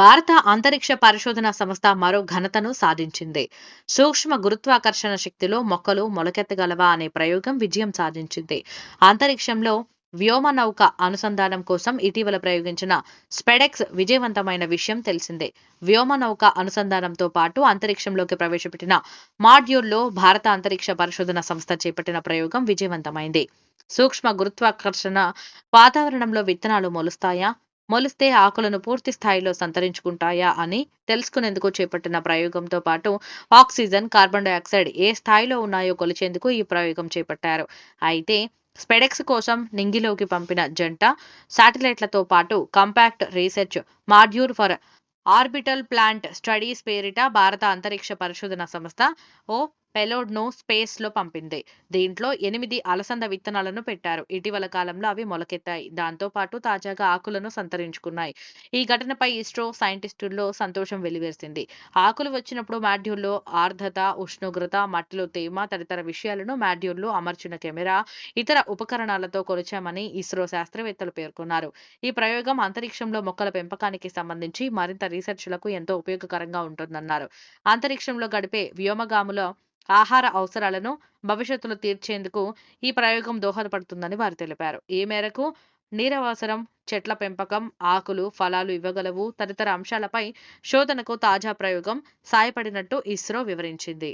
భారత అంతరిక్ష పరిశోధన సంస్థ మరో ఘనతను సాధించింది. సూక్ష్మ గురుత్వాకర్షణ శక్తిలో మొక్కలు మొలకెత్తగలవా అనే ప్రయోగం విజయం సాధించింది. అంతరిక్షంలో వ్యోమ నౌక అనుసంధానం కోసం ఇటీవల ప్రయోగించిన స్పెడెక్స్ విజయవంతమైన విషయం తెలిసిందే. వ్యోమ నౌక అనుసంధానంతో పాటు అంతరిక్షంలోకి ప్రవేశపెట్టిన మాడ్యూల్లో భారత అంతరిక్ష పరిశోధన సంస్థ చేపట్టిన ప్రయోగం విజయవంతమైంది. సూక్ష్మ గురుత్వాకర్షణ వాతావరణంలో విత్తనాలు మొలుస్తాయా? మొలిస్తే ఆకులను పూర్తి స్థాయిలో సంతరించుకుంటాయా అని తెలుసుకునేందుకు చేపట్టిన ప్రయోగంతో పాటు ఆక్సిజన్ కార్బన్ డైఆక్సైడ్ ఏ స్థాయిలో ఉన్నాయో కొలిచేందుకు ఈ ప్రయోగం చేపట్టారు. అయితే స్పెడెక్స్ కోసం నింగిలోకి పంపిన జంట శాటిలైట్లతో పాటు compact research module for orbital plant studies పేరిట భారత అంతరిక్ష పరిశోధన సంస్థ ఓ పెలోడ్ను స్పేస్లో పంపింది. దీంట్లో ఎనిమిది అలసంద విత్తనాలను పెట్టారు. ఇటీవల కాలంలో అవి మొలకెత్తాయి. దాంతో పాటు తాజాగా ఆకులను సంతరించుకున్నాయి. ఈ ఘటనపై ఇస్రో సైంటిస్టుల్లో సంతోషం వెలివేసింది. ఆకులు వచ్చినప్పుడు మాడ్యూల్లో ఆర్ద్రత ఉష్ణోగ్రత మట్టిలో తేమ తదితర విషయాలను మాడ్యూల్లో అమర్చిన కెమెరా ఇతర ఉపకరణాలతో కొలిచామని ఇస్రో శాస్త్రవేత్తలు పేర్కొన్నారు. ఈ ప్రయోగం అంతరిక్షంలో మొక్కల పెంపకానికి సంబంధించి మరింత రీసెర్చ్లకు ఎంతో ఉపయోగకరంగా ఉంటుందన్నారు. అంతరిక్షంలో గడిపే వ్యోమగాముల ఆహార అవసరాలను భవిష్యత్తులో తీర్చేందుకు ఈ ప్రయోగం దోహదపడుతుందని వారు తెలిపారు. ఈ మేరకు నీరవసరం చెట్ల పెంపకం ఆకులు ఫలాలు ఇవ్వగలవు తదితర అంశాలపై శోధనకు తాజా ప్రయోగం సాయపడినట్టు ఇస్రో వివరించింది.